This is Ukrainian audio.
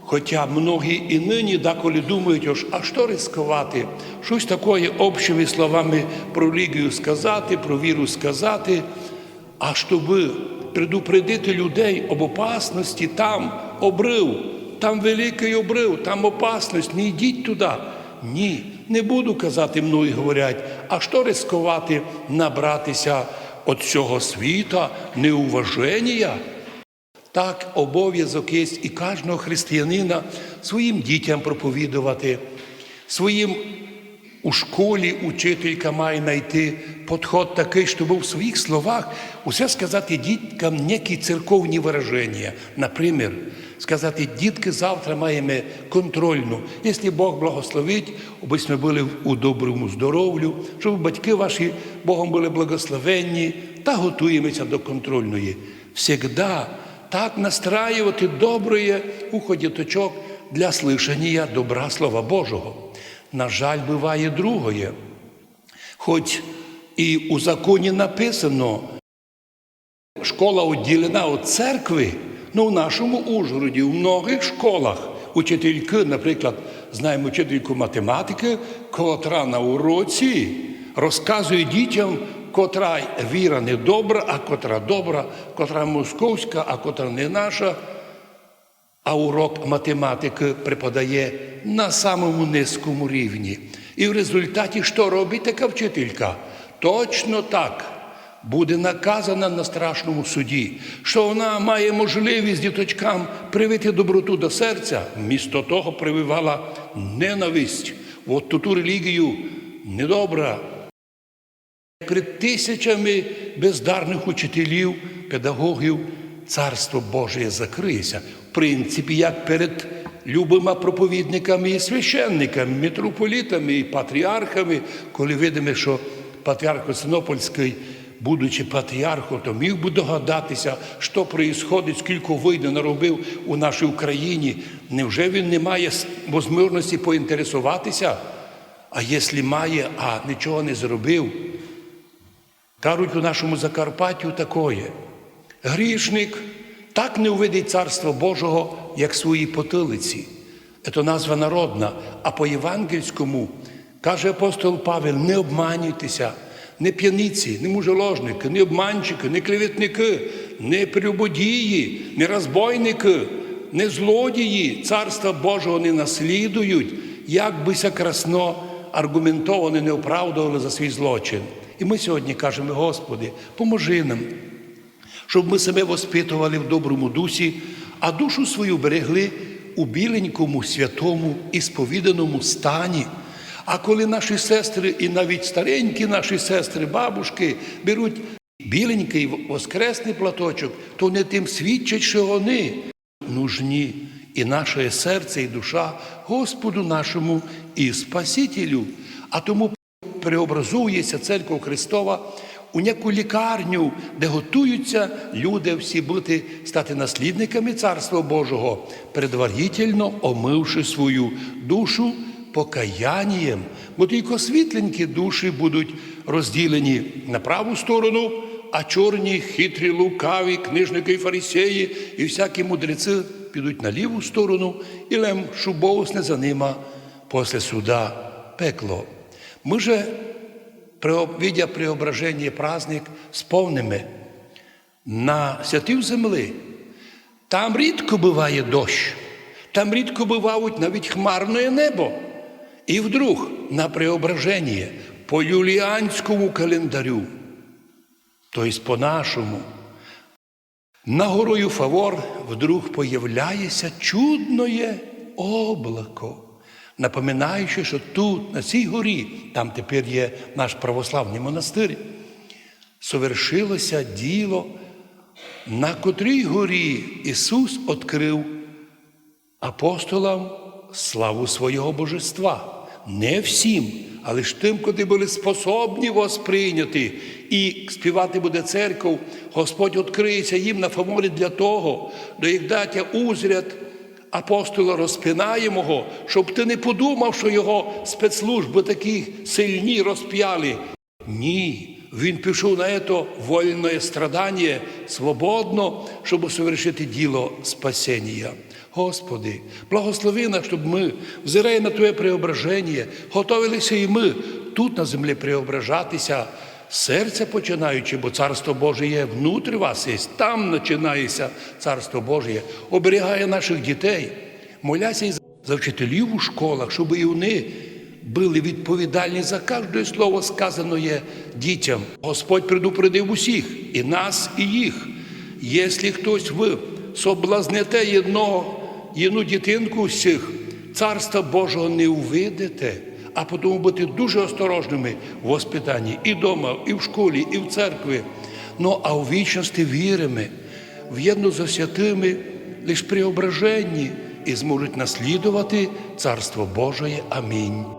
Хоча многі і нині деколи думають, а що ризикувати? Щось таке общими словами про релігію сказати, про віру сказати, а щоб предупредити людей об опасності, там обрив, там великий обрив, там опасність, не йдіть туди. Ні, не буду казати, мною говорять, а що ризикувати набратися від цього світа, неуваження? Так, обов'язок є і кожного християнина своїм дітям проповідувати, своїм у школі учителька має знайти підход такий, щоб у своїх словах усе сказати діткам некі церковні вираження. Наприклад, сказати, дітки, завтра маємо контрольну. Якщо Бог благословить, аби ми були у доброму здоров'ю, щоб батьки ваші Богом були благословенні та готуємося до контрольної. Всегда так настраювати добре ухо діточок для слышання добра Слова Божого. На жаль, буває другое. Хоч і у законі написано, школа відділена від церкви, ну в нашому Ужгороді, в многих школах учительки, наприклад, знаємо учительку математики, котра на уроці розказує дітям, котра віра не добра, а котра добра, котра московська, а котра не наша. А урок математики преподає на самому низькому рівні. І в результаті що робить така вчителька? Точно так буде наказана на страшному суді, що вона має можливість діточкам привити доброту до серця, вмісто того прививала ненависть. От ту релігію недобра. Перед тисячами бездарних учителів, педагогів царство Боже закриється. В принципі, як перед любими проповідниками і священниками, митрополітами і патріархами, коли видимо, що патріарх Константинопольський, будучи патріархом, то міг би догадатися, що відбувається, скільки вийде наробив у нашій Україні. Невже він не має можливості поінтересуватися? А якщо має, а нічого не зробив, Кажуть у нашому Закарпаттю такое. Грішник так не увидить Царство Божого, як свої потилиці. Це назва народна. А по євангельському каже апостол Павел: не обманюйтеся, не п'яниці, не мужеложники, не обманщики, не клеветники, не прелюбодії, не розбойники, не злодії Царства Божого не наслідують, як бися красно аргументовано не оправдували за свій злочин. І ми сьогодні кажемо, Господи, поможи нам, щоб ми себе воспитували в доброму дусі, а душу свою берегли у біленькому, святому і сповіданому стані. А коли наші сестри, і навіть старенькі наші сестри, бабушки беруть біленький воскресний платочок, то не тим свідчать, що вони нужні. І наше серце, і душа Господу нашому і Спасителю. А тому преобразується церква Христова у яку лікарню, де готуються люди всі бути, стати наслідниками Царства Божого, предварительно омивши свою душу покаянням, бо тільки світленькі душі будуть розділені на праву сторону, а чорні, хитрі, лукаві, книжники і фарисеї і всякі мудреці підуть на ліву сторону, і лем шубовсне за ними після суда пекло. Ми же, видя преображення праздник, сповними на святів земли. Там рідко буває дощ, там рідко бувають навіть хмарне небо. І вдруг на преображення по юліанському календарю, тобто по нашому, на горою Фавор вдруг появляється чудное облако, напоминаючи, що тут, на цій горі, там тепер є наш православний монастир, совершилося діло, на котрій горі Ісус відкрив апостолам славу свого божества. Не всім, але ж тим, котрі були способні восприйняти і співати буде церков, Господь відкриється їм на фаморі для того, до їх даття узряд апостола розпинаємого, щоб ти не подумав, що його спецслужби такі сильні розп'яли. Ні. Він пішов на це вольне страдання свободно, щоб совершити діло спасіння. Господи, благослови нас, щоб ми, взирая на Твоє преображення, готовилися і ми тут на землі преображатися, серця починаючи, бо Царство Боже є внутрі вас, є, там починається Царство Боже, оберігає наших дітей, моляся і за вчителів у школах, щоб і вони були відповідальні за кожне слово сказане дітям. Господь предупредив усіх, і нас, і їх. Якщо хтось ви соблазнете одного, одну дитинку всіх, царства Божого не увидите, а тому бути дуже осторожними в воспитанні і вдома, і в школі, і в церкві. Ну а у вічності віримо, в'єдно за святими лиш преображенні і зможуть наслідувати Царство Божоє. Амінь.